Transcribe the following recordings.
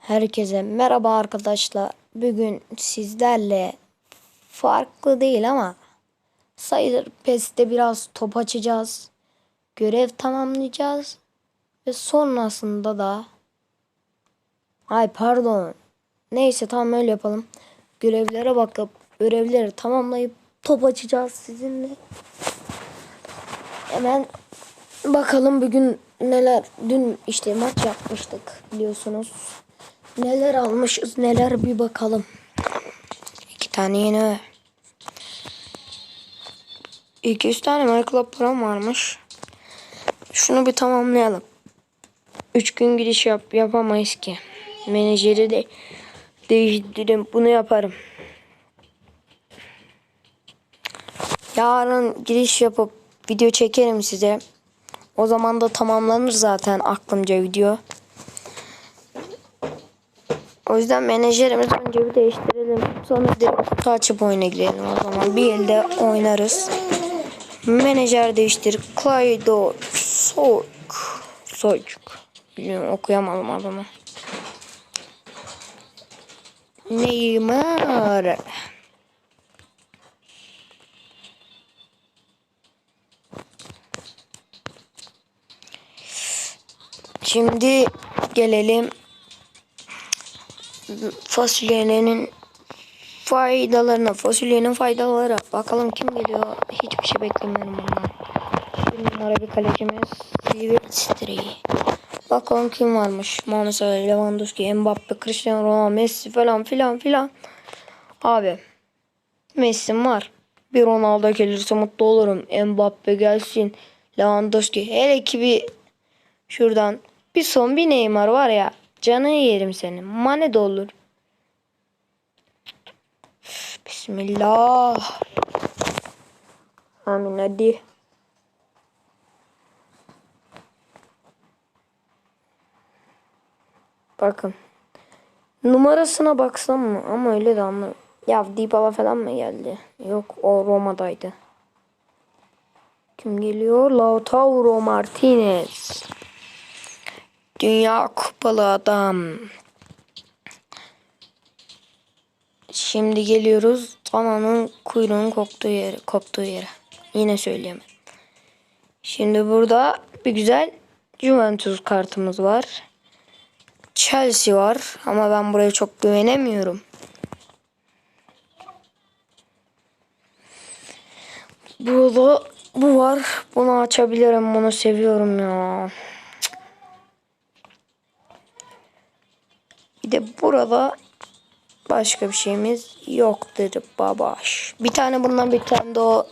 Herkese merhaba arkadaşlar. Bugün sizlerle farklı değil ama sayılır PES'te biraz top açacağız. Görev tamamlayacağız. Ve sonrasında da Ay pardon. Neyse tamam öyle yapalım. Görevlere bakıp görevleri tamamlayıp top açacağız sizinle. Hemen bakalım bugün neler dün işte maç yapmıştık biliyorsunuz. Neler almışız neler bir bakalım. İki tane yeni. İki üç tane Michael param varmış. Şunu bir tamamlayalım. Üç gün giriş yap yapamayız ki. Menajeri de değiştirdim. Bunu yaparım. Yarın giriş yapıp video çekerim size. O zaman da tamamlanır zaten aklımca video. O yüzden menajerimizi önce bir değiştirelim. Sonra direkt kutu açıp oyuna girelim o zaman. Bir elde oynarız. Menajer değiştir. Klaydo Soyk. Soycuk. Bilmiyorum okuyamadım adamı. Neymar. Şimdi gelelim fasulyenin faydalarına. Fasulyenin faydaları. Bakalım kim geliyor. Hiçbir şey beklemiyorum ondan. Bir numara bir kalecimiz. Silvestri. Bakalım kim varmış. Salah, Lewandowski, Mbappe, Cristiano Ronaldo, Messi falan filan filan. Abi. Messi'm var. Bir Ronaldo gelirse mutlu olurum. Mbappe gelsin. Lewandowski. Hele ki bir şuradan bir son bir Neymar var ya. Canı yerim senin. Mane de olur. Bismillah. Amin hadi. Bakın. Numarasına baksam mı? Ama öyle de anlamıyorum. Ya Dybala falan mı geldi? Yok o Roma'daydı. Kim geliyor? Lautaro Martinez. Dünya kupalı adam. Şimdi geliyoruz dananın kuyruğunun koptuğu yere, koptuğu yere. Yine söyleyemem. Şimdi burada bir güzel Juventus kartımız var. Chelsea var ama ben buraya çok güvenemiyorum. Burada bu var. Bunu açabilirim. Bunu seviyorum ya. Bir de burada başka bir şeyimiz yok dedi babaş. Bir tane bundan bir tane de o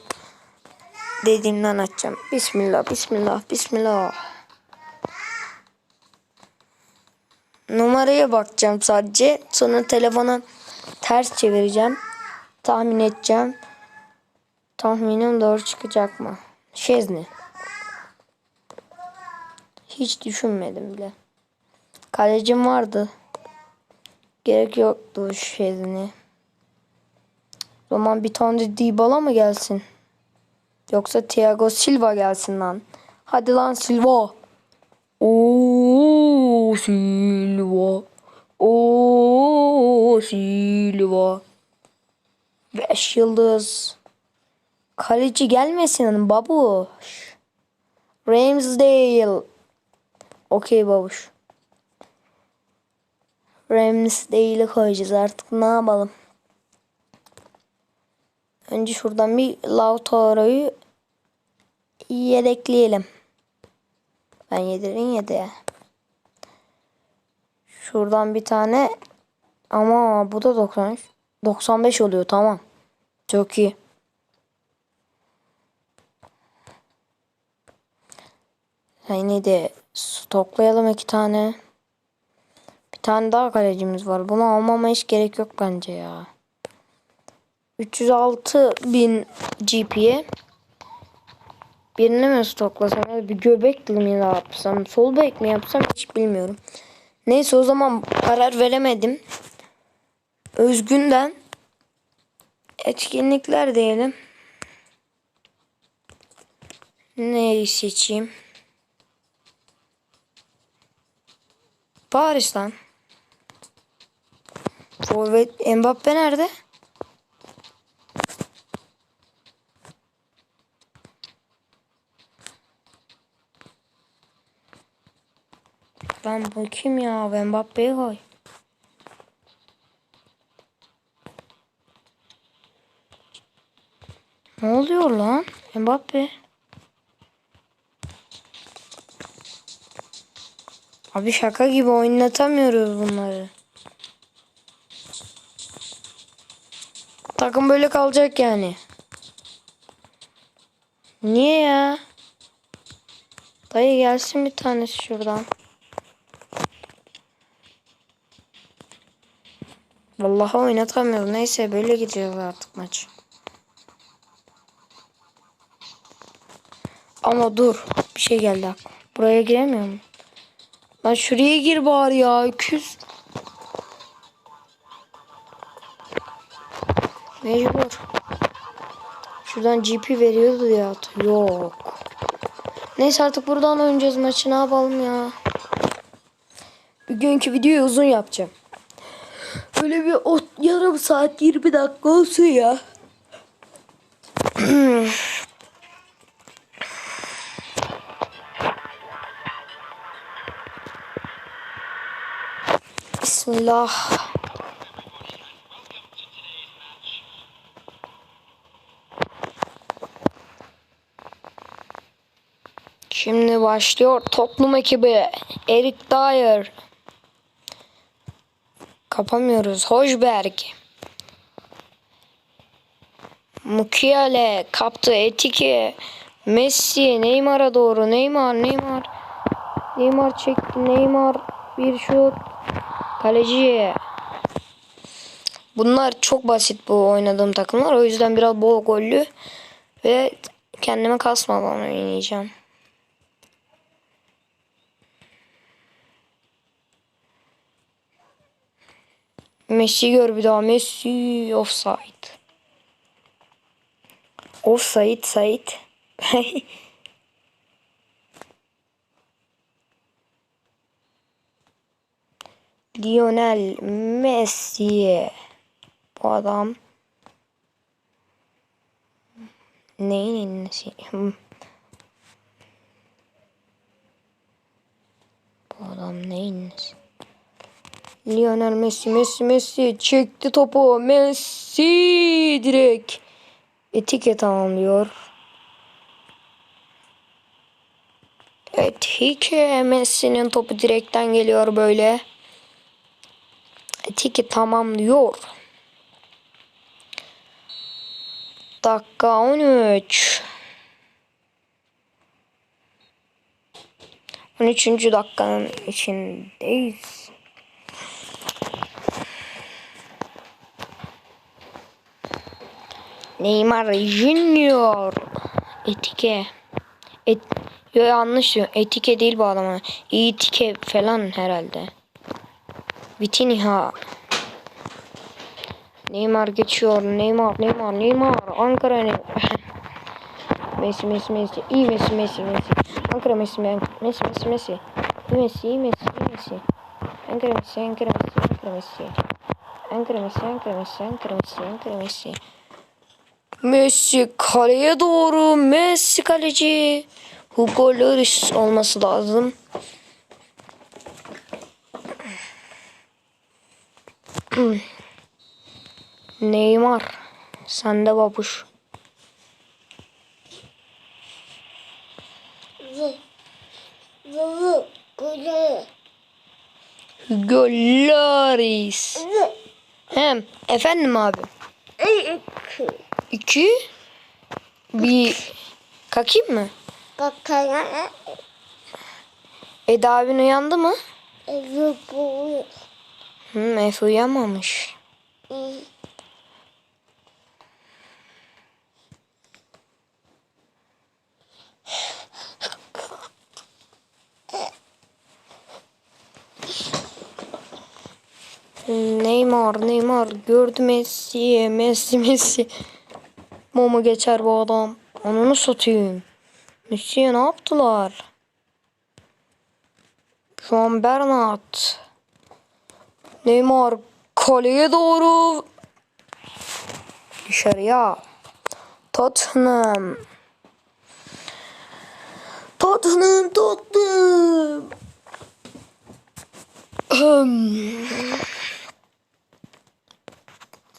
dediğimden açacağım. Bismillah, bismillah, bismillah. Numaraya bakacağım sadece. Sonra telefonu ters çevireceğim. Tahmin edeceğim. Tahminim doğru çıkacak mı? Şezni. Hiç düşünmedim bile. Kalecim vardı. Gerek yoktu Şezni. O zaman bir tane de Dybala mı gelsin? Yoksa Thiago Silva gelsin lan. Hadi lan Silva. Oo Silva. Oo Silva. Beş yıldız. Kaleci gelmesin babuş. Ramsdale. Okey babuş. Ramsdale'i koyacağız artık ne yapalım. Önce şuradan bir Lautaro'yu yedekleyelim. Ben yedirin yedeğe. Şuradan bir tane ama bu da 93. 95 oluyor tamam. Çok iyi. Yine de stoklayalım iki tane. Tane daha kalecimiz var. Bunu almama hiç gerek yok bence ya. 306 bin GP'ye birini mi stoklasam ya bir göbek mi yapsam sol bek mi yapsam hiç bilmiyorum. Neyse o zaman karar veremedim. Özgün'den etkinlikler diyelim. Neyi seçeyim? Paris'ten. Forvet Mbappe nerede? Ben bakayım ya Mbappe'ye koy. Ne oluyor lan? Mbappe. Abi şaka gibi oynatamıyoruz bunları. Takım böyle kalacak yani. Niye ya? Dayı gelsin bir tanesi şuradan. Vallahi oynatamıyoruz. Neyse böyle gideceğiz artık maç. Ama dur. Bir şey geldi. Buraya giremiyor mu? Lan şuraya gir bari ya. Küs. Mecbur. Şuradan GP veriyordu ya. Yok. Neyse artık buradan oynayacağız maçı. Ne yapalım ya? Bugünkü videoyu uzun yapacağım. Böyle bir o, yarım saat 20 dakika olsun ya. Bismillah. Şimdi başlıyor toplum ekibi. Eric Dyer. Kapamıyoruz. Hoşberg. Mukiele kaptı Etike. Messi Neymar'a doğru. Neymar Neymar. Neymar çekti. Neymar bir şut. Kaleci. Bunlar çok basit bu oynadığım takımlar. O yüzden biraz bol gollü ve kendime kasmadan oynayacağım. Messi gör bir daha. Messi offside. Offside Sait. Lionel Messi. Bu adam neyin nesi? Hmm. Bu adam neyin nesi? Lionel Messi, Messi, Messi çekti topu. Messi direkt etiket tamamlıyor. Etike Messi'nin topu direkten geliyor böyle. Etike tamamlıyor. Dakika 13. 13. dakikanın içindeyiz. Neymar Junior. Etike. Et, yo yanlış diyor. Etike değil bu adama. Etike falan herhalde. Vitinha. Neymar geçiyor. Neymar, Neymar, Neymar. Ankara ne? Messi, Messi, Messi. İyi Messi, Messi, Messi. Ankara Messi, Messi, Messi, Messi. Messi, iyi Messi, iyi Messi. Ankara Messi, Ankara Messi, Ankara Messi. Ankara Messi, Ankara Messi, Ankara Messi, Ankara Messi. Messi kaleye doğru. Messi kaleci. Hugo Lloris olması lazım. Neymar. Sende babuş. Hugo Lloris. Hem efendim abi. İki. Bir kakayım mı? Bakaya Eda abin uyandı mı? bu Hı, Efe uyanmamış. Neymar, Neymar gördü Messi, Messi, Messi. Momo geçer bu adam. Ananı satayım. Messi'ye ne yaptılar? Şu an Bernat. Neymar Kaleye doğru. Dışarıya. Tottenham. Tottenham, Tottenham.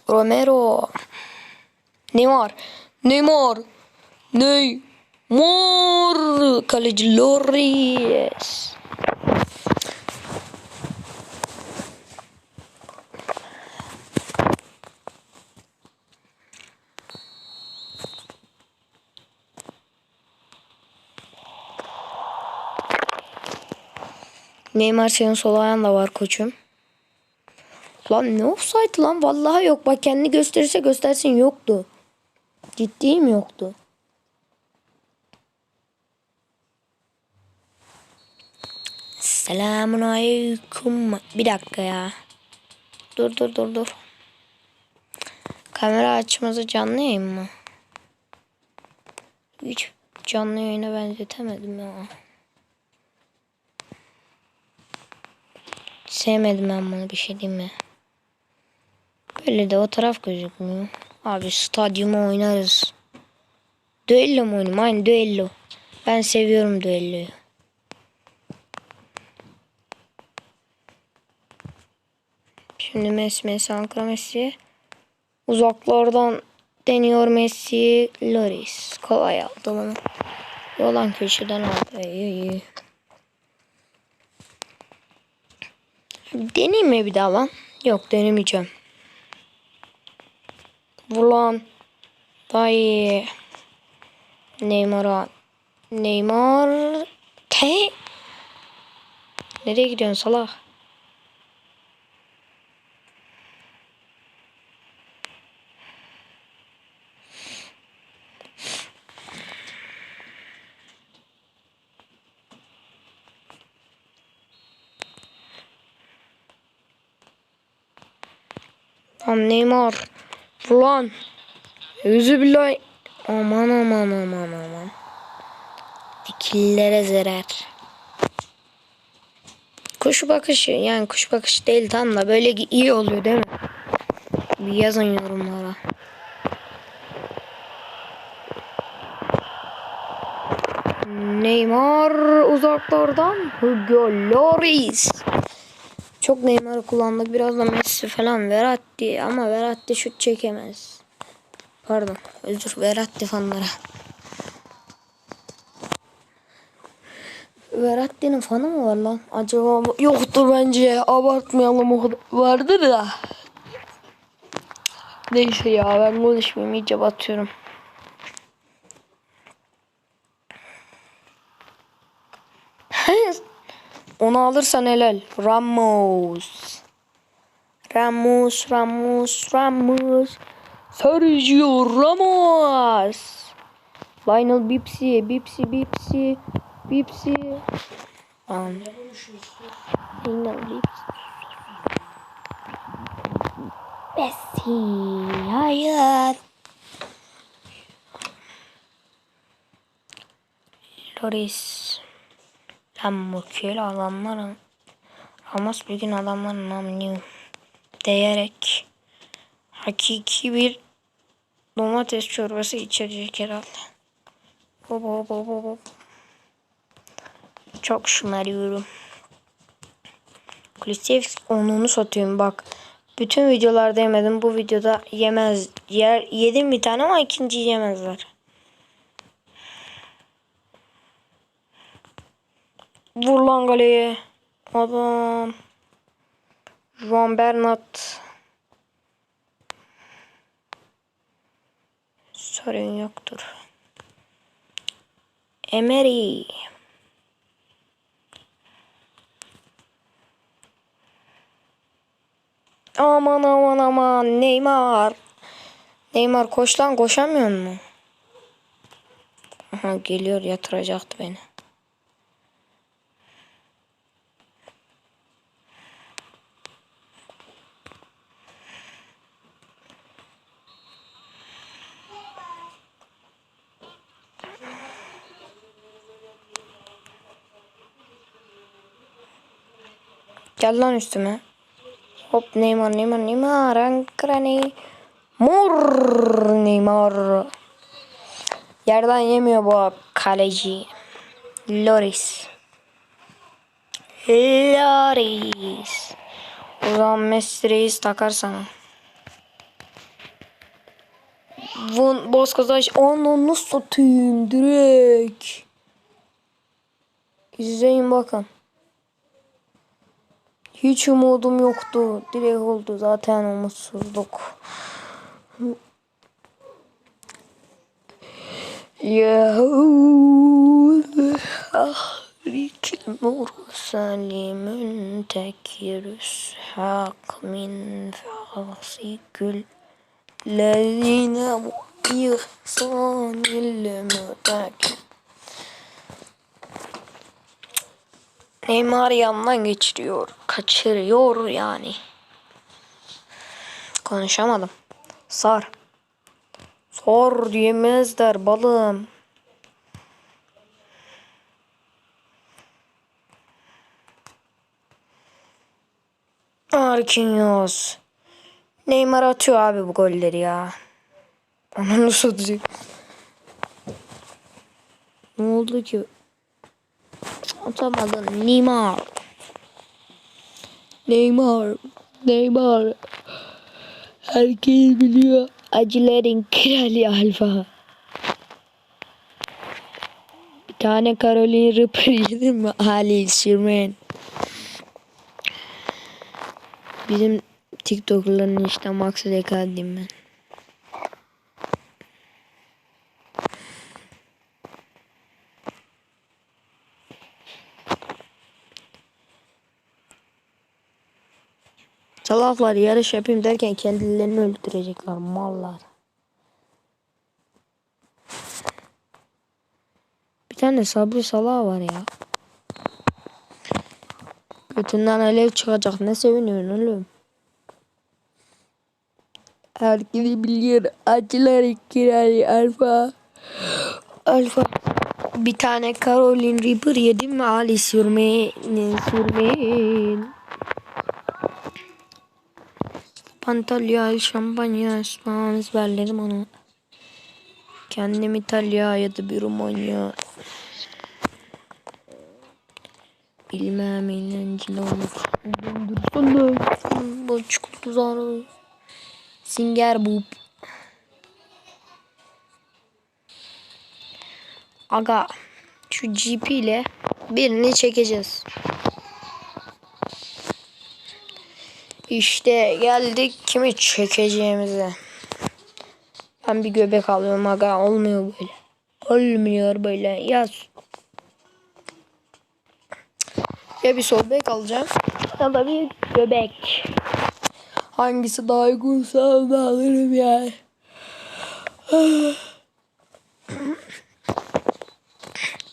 Romero. Neymar. Neymar. Neymar. Kaleci Loris. Neymar senin sol ayağın da var koçum. Lan ne offside lan? Vallahi yok. Bak kendini gösterirse göstersin yoktu. Ciddiyim yoktu. Selamun aleyküm. Bir dakika ya. Dur dur dur dur. Kamera açması canlı yayın mı? Hiç canlı yayına benzetemedim ya. Sevmedim ben bunu bir şey diyeyim mi? Böyle de o taraf gözükmüyor. Abi stadyuma oynarız. Düello mu oynayayım? Aynı düello. Ben seviyorum düelloyu. Şimdi Messi, Messi, Ankara Messi. Uzaklardan deniyor Messi. Loris. Kolay aldı bunu. Yolan köşeden aldı. İyi iyi. Deneyeyim mi bir daha lan? Yok denemeyeceğim. Vur lan. Daha iyi. Neymar'a. Neymar. Te. Nereye gidiyorsun salak? Neymar. Lan. Yüzü billahi. Aman aman aman aman. Dikillere zarar. Kuş bakışı yani kuş bakışı değil tam da böyle iyi oluyor değil mi? Bir yazın yorumlara. Neymar uzaklardan Hugo Lloris. Çok Neymar'ı kullandık. Biraz da Messi falan. Verratti ama Verratti şut çekemez. Pardon. Özür Verratti fanlara. Verratti'nin fanı mı var lan? Acaba yoktur bence. Abartmayalım o kadar. Vardır da. Neyse ya ben konuşmayayım. iyice batıyorum. Onu alırsan helal. Ramos. Ramos, Ramos, Ramos. Sergio Ramos. Lionel Bipsi, Bipsi, Bipsi, Bipsi. Lionel Bipsi. Messi, hayır. Loris. Lan bu köylü adamların Ramos bir gün adamların namını değerek hakiki bir domates çorbası içecek herhalde. Hop hop hop hop. Çok şımarıyorum. Kulisevski onunu satıyorum bak. Bütün videolarda yemedim. Bu videoda yemez. Yer, yedim bir tane ama ikinciyi yemezler. Vur lan kaleye. Adam. Juan Bernat. Sorun yoktur. Emery. Aman aman aman Neymar. Neymar koş lan koşamıyor mu? Aha geliyor yatıracaktı beni. Gel lan üstüme. Hop Neymar Neymar Neymar Ankara Ney Mor Neymar. Yerden yemiyor bu kaleci. Loris. Loris. O zaman Messi reis takar sana. Von Bozkazanç Ananı satayım direkt. İzleyin bakın hiç umudum yoktu. Direkt oldu zaten umutsuzluk. Yahud ahrik nur salimün tekirüs hak min fasikül lezine ihsanil mütekir Neymar yandan geçiriyor. Kaçırıyor yani. Konuşamadım. Sar. Sor diyemezler balım. Marquinhos. Neymar atıyor abi bu golleri ya. Onu nasıl atacak? Ne oldu ki? Atamadın Neymar. Neymar. Neymar. Herkes biliyor. Acıların krali Alfa. Bir tane Caroline Reaper yedin mi? Ali Sherman. Bizim TikTok'ların işte Max Lekadiyim ben. Salaflar yarış yapayım derken kendilerini öldürecekler mallar. Bir tane sabri salağı var ya. Götünden alev çıkacak ne seviniyorsun oğlum. Herkesi biliyor. Acılar kirali alfa. Alfa. Bir tane Caroline Reaper yedim mi Ali sürmeyin sürmeyin. Antalya, şampanya, ısmarım ezberlerim onu. Kendim İtalya ya da bir Romanya. Bilmem eğlenceli olur. Dursun da. Bu çikolata zarı. Singer bu. Aga şu GP ile birini çekeceğiz. İşte geldik kimi çekeceğimize. Ben bir göbek alıyorum aga olmuyor böyle. Olmuyor böyle yaz. Ya bir sol bek alacağım ya da bir göbek. Hangisi daha uygunsa onu alırım yani.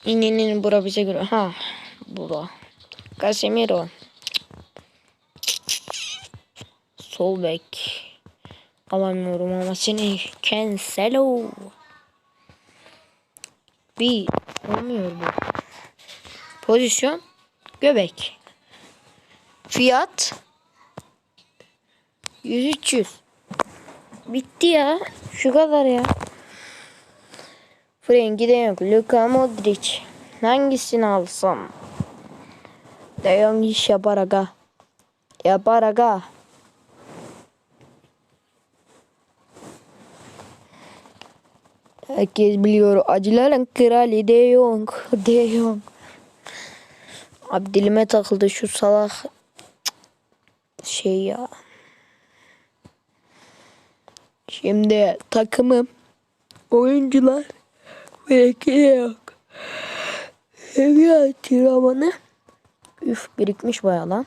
İninin bura bize göre. Ha bura. Casemiro. Sol bek. Alamıyorum ama seni cancelo. Bir olmuyor bu. Pozisyon göbek. Fiyat 100 300. Bitti ya. Şu kadar ya. Frenkie de yok. Luka Modric. Hangisini alsam? De Jong iş yapar aga. Yapar aga. Herkes biliyor. Acıların krali De Jong. De Jong. Abi dilime takıldı şu salak şey ya. Şimdi takımım oyuncular belki yok. Seviye antrenmanı. Üf birikmiş bayağı lan.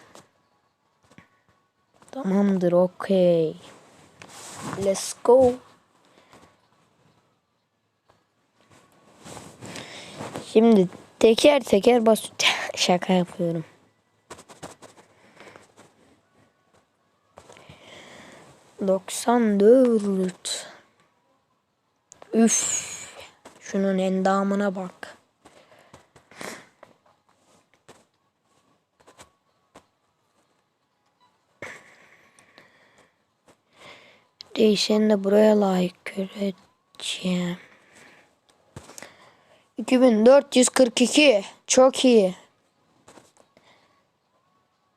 Tamamdır okey. Let's go. Şimdi teker teker bas. Şaka yapıyorum. Doksan dört. Üf. Şunun endamına bak. Değil seni de buraya layık göreceğim. 2442 çok iyi.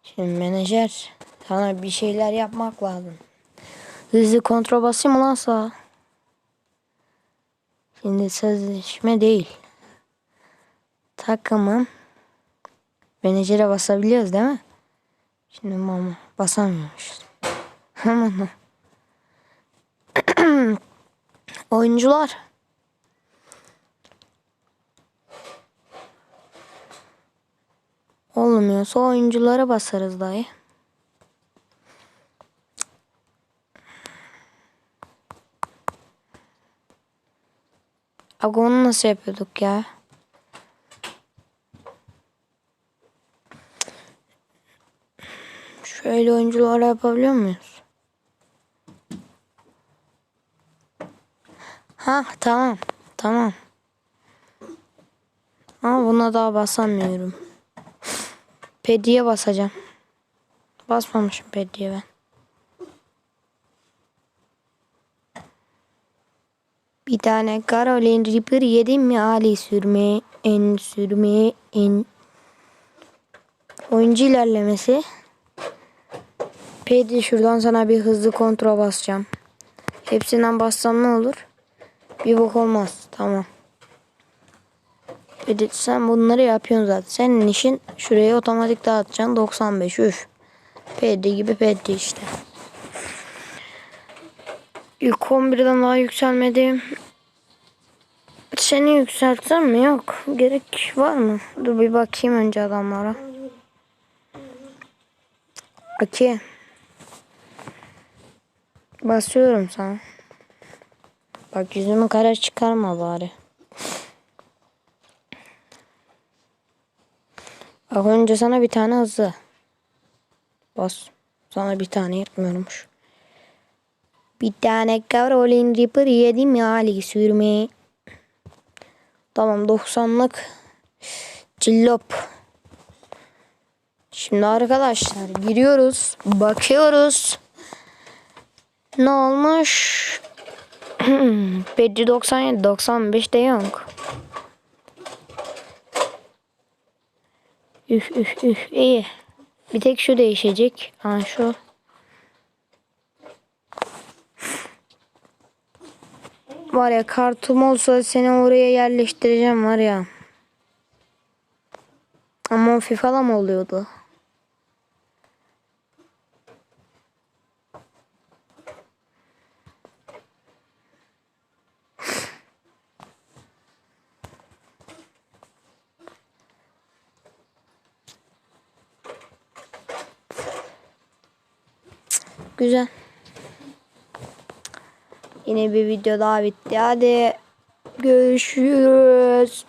Şimdi menajer sana bir şeyler yapmak lazım. Hızlı kontrol basayım lan sağa? Şimdi sözleşme değil. Takımın menajere basabiliyoruz değil mi? Şimdi mama basamıyormuşuz. Aman. Oyuncular. Olmuyorsa oyunculara basarız dayı. Aga onu nasıl yapıyorduk ya? Şöyle oyunculara yapabiliyor muyuz? Ha tamam. Tamam. Ama buna daha basamıyorum. Pediye basacağım. Basmamışım pediye ben. Bir tane Caroline Reaper yedim mi Ali sürme en sürme en oyuncu ilerlemesi. Pedi şuradan sana bir hızlı kontrol basacağım. Hepsinden bassam ne olur? Bir bok olmaz. Tamam. Pedi sen bunları yapıyorsun zaten. Senin işin şuraya otomatik dağıtacaksın. 95 üf. Pedi gibi pedi işte. İlk 11'den daha yükselmedim. Seni yükseltsem mi? Yok. Gerek var mı? Dur bir bakayım önce adamlara. Okey. Basıyorum sana. Bak yüzümü kara çıkarma bari. Bak önce sana bir tane hızlı. Bas. Sana bir tane yetmiyormuş. Bir tane Caroline Reaper yedim ya Ali sürme. Tamam 90'lık cillop. Şimdi arkadaşlar giriyoruz. Bakıyoruz. Ne olmuş? Pedri 97 95 de yok. Üf üf üf iyi. Bir tek şu değişecek. Ha şu. Var ya kartım olsa seni oraya yerleştireceğim var ya. Ama o FIFA'da mı oluyordu? Güzel. Yine bir video daha bitti. Hadi görüşürüz.